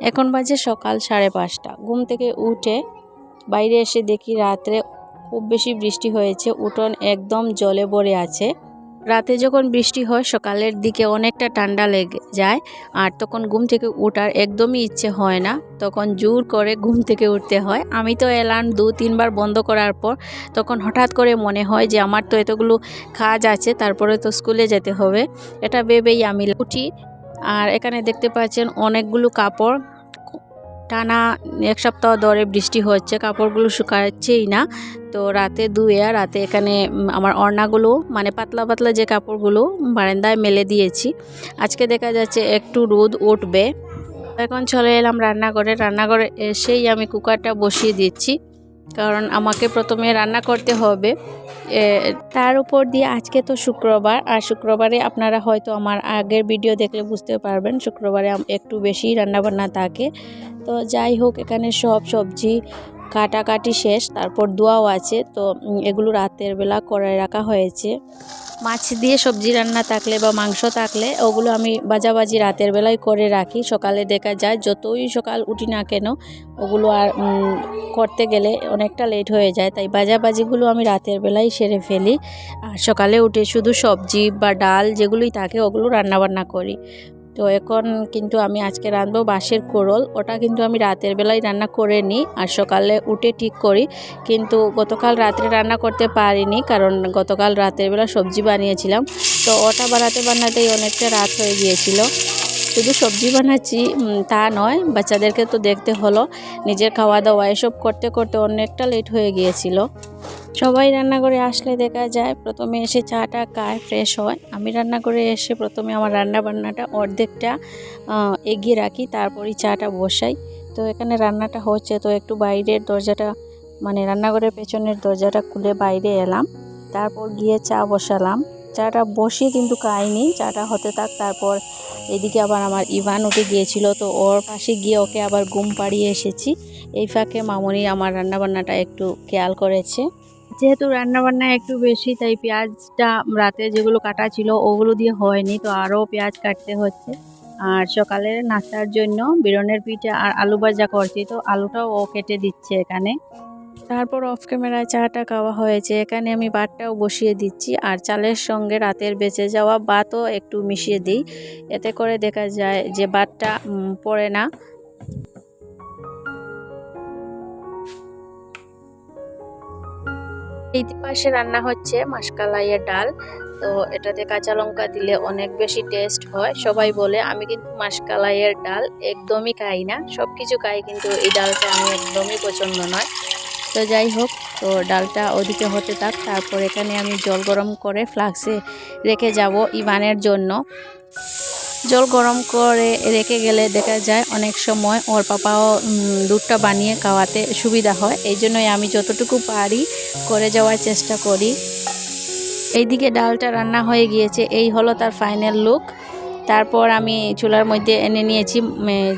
এখন বাজে সকাল সাড়ে পাঁচটা। ঘুম থেকে উঠে বাইরে এসে দেখি রাত্রে খুব বেশি বৃষ্টি হয়েছে, উঠোন একদম জলে ভরে আছে। রাতে যখন বৃষ্টি হয়, সকালের দিকে অনেকটা ঠান্ডা লেগে যায় আর তখন ঘুম থেকে ওঠার একদমই ইচ্ছে হয় না। তখন জোর করে ঘুম থেকে উঠতে হয়। আমি তো অ্যালার্ম দু, তিনবার বন্ধ করার পর তখন হঠাৎ করে মনে হয় যে আমার তো এতগুলো কাজ আছে, তারপরে তো স্কুলে যেতে হবে। এটা ভেবেই আমি উঠি আর এখানে দেখতে পাচ্ছেন অনেকগুলো কাপড়। টানা এক সপ্তাহ ধরে বৃষ্টি হচ্ছে, কাপড়গুলো শুকাচ্ছেই না। তো রাতে ধুয়ে রাতে এখানে আমার ওড়নাগুলো মানে পাতলা পাতলা যে কাপড়গুলো বারান্দায় মেলে দিয়েছি। আজকে দেখা যাচ্ছে একটু রোদ উঠবে। এখন চলে এলাম রান্নাঘরে। রান্নাঘরে এসেই আমি কুকারটা বসিয়ে দিচ্ছি। কারণ আমাকে প্রথমে রান্না করতে হবে। তার উপর দিয়ে আজকে তো শুক্রবার, আর শুক্রবারে আপনারা হয়তো আমার আগের ভিডিও দেখলে বুঝতে পারবেন, শুক্রবারে একটু বেশি রান্নাবান্না থাকে। তো যাই হোক, এখানে সব সবজি কাটাকাটি শেষ, তারপর দোয়াও আছে। তো এগুলো রাতের বেলা করে রাখা হয়েছে। মাছ দিয়ে সবজি রান্না থাকলে বা মাংস থাকলে, ওগুলো আমি বাজাবাজি রাতের বেলায় করে রাখি। সকালে দেখা যায়, যতই সকাল উঠি না কেন, ওগুলো আর করতে গেলে অনেকটা লেট হয়ে যায়। তাই বাজাবাজিগুলো আমি রাতের বেলায় সেরে ফেলি। আর সকালে উঠে শুধু সবজি বা ডাল যেগুলোই থাকে, ওগুলো রান্নাবান্না করি। তো এখন কিন্তু আমি আজকে রাঁধবো বাঁশের কোরল ওটা কিন্তু আমি রাতের বেলায় রান্না করে নিই আর সকালে উঠে ঠিক করি। কিন্তু গতকাল রাত্রে রান্না করতে পারিনি কারণ গতকাল রাতের বেলা সবজি বানিয়েছিলাম। তো ওটা বানাতে বানাতেই অনেকটা রাত হয়ে গিয়েছিল। শুধু সবজি বানাচ্ছি তা নয়, বাচ্চাদেরকে তো দেখতে হলো। নিজের খাওয়া দাওয়া এসব করতে করতে অনেকটা লেট হয়ে গিয়েছিল। সবাই রান্না করে আসলে দেখা যায় প্রথমে এসে চাটা খায় ফ্রেশ হয়। আমি রান্না করে এসে প্রথমে আমার রান্না বান্নাটা অর্ধেকটা এগিয়ে রাখি, তারপরই চাটা বসাই। তো এখানে রান্নাটা হচ্ছে, তো একটু বাইরের দরজাটা মানে রান্নাঘরের পেছনের দরজাটা খুলে বাইরে এলাম। তারপর গিয়ে চা বসালাম। চাটা বসিয়ে কিন্তু খাইনি, চাটা হতে থাক, তারপর এদিকে আবার আমার ইভান উঠে গিয়েছিল, তো ওর পাশে গিয়ে ওকে আবার ঘুম পাড়িয়ে এসেছি। এই ফাঁকে মামনি আমার রান্নাবান্নাটা একটু খেয়াল করেছে। যেহেতু রান্নাবান্না একটু বেশি, তাই পেঁয়াজটা রাতে যেগুলো কাটা ছিল ওগুলো দিয়ে হয়নি, তো আরও পেঁয়াজ কাটতে হচ্ছে। আর সকালে নাস্তার জন্য বিরনের পিঠে আর আলু ভাজা করছি, তো আলুটাও ও কেটে দিচ্ছে এখানে। তারপর অফ ক্যামেরায় চাটা খাওয়া হয়েছে, এখানে আমি ভাতটাও বসিয়ে দিচ্ছি, আর চালের সঙ্গে রাতের বেঁচে যাওয়া ভাতও একটু মিশিয়ে দিই। এতে করে দেখা যায় যে ভাতটা পড়ে না। এই পাশে রান্না হচ্ছে মাসকালাইয়ের ডাল। তো এটাতে কাঁচা লঙ্কা দিলে অনেক বেশি টেস্ট হয়। সবাই বলে, আমি কিন্তু মাসকালাইয়ের ডাল একদমই খাই না। সব কিছু খাই, কিন্তু এই ডালটা আমি একদমই পছন্দ নয়। তো যাই হোক, তো ডালটা ওদিকে হতে থাক। তারপর এখানে আমি জল গরম করে ফ্লাক্সে রেখে যাব ইভানের জন্য। জল গরম করে রেখে গেলে দেখা যায় অনেক সময় ওর পাপাও দুধটা বানিয়ে খাওয়াতে সুবিধা হয়। এই জন্যই আমি যতটুকু পারি করে যাওয়ার চেষ্টা করি। এইদিকে ডালটা রান্না হয়ে গিয়েছে। এই হলো তার ফাইনাল লুক তারপর আমি চুলার মধ্যে এনে নিয়েছি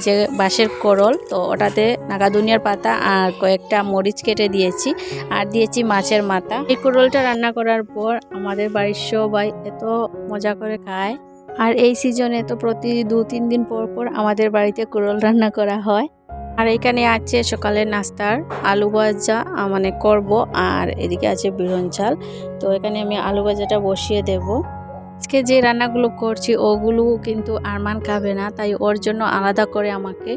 যে বাঁশের করল তো ওটাতে নাগাদুনিয়ার পাতা আর কয়েকটা মরিচ কেটে দিয়েছি আর দিয়েছি মাছের মাথা। এই করলটা রান্না করার পর আমাদের বাড়ির সবাই এত মজা করে খায়। আর এই সিজনে তো প্রতি দু, তিন দিন পর পর আমাদের বাড়িতে করল রান্না করা হয়। আর এখানে আছে সকালের নাস্তার আলু ভাজা মানে করব, আর এদিকে আছে বিরন চাল তো এখানে আমি আলু ভাজাটা বসিয়ে দেব। আজকে যে রান্নাগুলো করছি, ওগুলো কিন্তু আরমান খাবে না, তাই ওর জন্য আলাদা করে আমাকে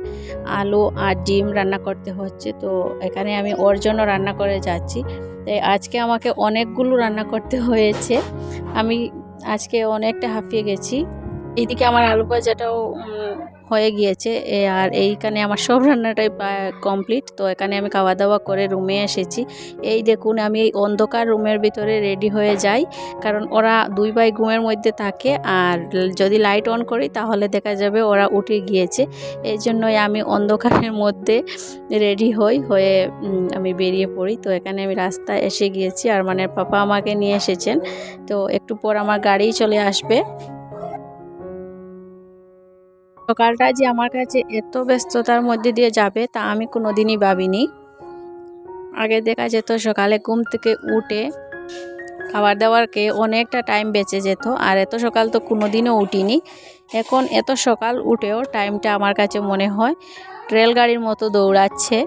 আলু আর ডিম রান্না করতে হচ্ছে। তো এখানে আমি ওর জন্য রান্না করে যাচ্ছি। তাই আজকে আমাকে অনেকগুলো রান্না করতে হয়েছে। আমি আজকে অনেকটা হাঁপিয়ে গেছি। এদিকে আমার আলু ভাজাটাও হয়ে গিয়েছে আর এইখানে আমার সব রান্নাটাই কমপ্লিট তো এখানে আমি খাওয়া দাওয়া করে রুমে এসেছি। এই দেখুন, আমি এই অন্ধকার রুমের ভিতরে রেডি হয়ে যাই, কারণ ওরা দুই ভাই ঘুমের মধ্যে থাকে, আর যদি লাইট অন করি তাহলে দেখা যাবে ওরা উঠে গিয়েছে। এই জন্যই আমি অন্ধকারের মধ্যে রেডি হই, হয়ে আমি বেরিয়ে পড়ি। তো এখানে আমি রাস্তায় এসে গিয়েছি, আর মানে পাপা আমাকে নিয়ে এসেছেন। তো একটু পর আমার গাড়ি চলে আসবে। সকালটা যে আমার কাছে এত ব্যস্ততার মধ্যে দিয়ে যাবে, তা আমি কোনোদিনই ভাবিনি। আগে দেখা যেত সকালে ঘুম থেকে উঠে খাবার দাবার খেয়ে অনেকটা টাইম বেঁচে যেত, আর এত সকাল তো কোনো দিনও উঠিনি। এখন এত সকাল উঠেও টাইমটা আমার কাছে মনে হয়, রেলগাড়ির মতো দৌড়াচ্ছে।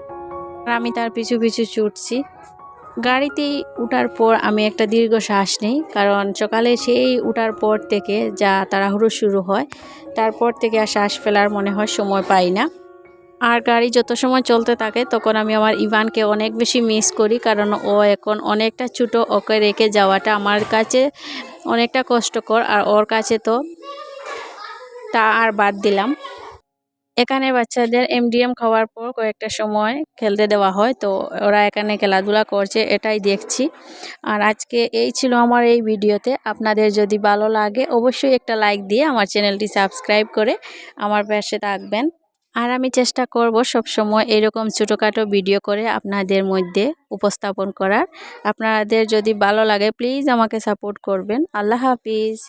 আর আমি তার পিছু পিছু ছুটছি। গাড়িতেই উঠার পর আমি একটা দীর্ঘ শ্বাস নিই, কারণ সকালে সেই উঠার পর থেকে যা তাড়াহুড়ো শুরু হয়, তারপর থেকে আর শ্বাস ফেলার মনে হয় সময় পাই না। আর গাড়ি যত সময় চলতে থাকে, তখন আমি আমার ইভানকে অনেক বেশি মিস করি, কারণ ও এখন অনেকটা ছোটো, ওকে রেখে যাওয়াটা আমার কাছে অনেকটা কষ্টকর, আর ওর কাছে তো তা আর বাদ দিলাম। এখানে বাচ্চাদের এমডিএম খাওয়ার পর কয়েকটা সময় খেলতে দেওয়া হয়, তো ওরা এখানে খেলাধুলা করছে, এটাই দেখছি। আর আজকে এই ছিল আমার এই ভিডিওতে। আপনাদের যদি ভালো লাগে, অবশ্যই একটা লাইক দিয়ে আমার চ্যানেলটি সাবস্ক্রাইব করে আমার পাশে থাকবেন। আর আমি চেষ্টা করব সব সময় এরকম ছোটোখাটো ভিডিও করে আপনাদের মধ্যে উপস্থাপন করার। আপনাদের যদি ভালো লাগে প্লিজ আমাকে সাপোর্ট করবেন। আল্লাহ হাফিজ।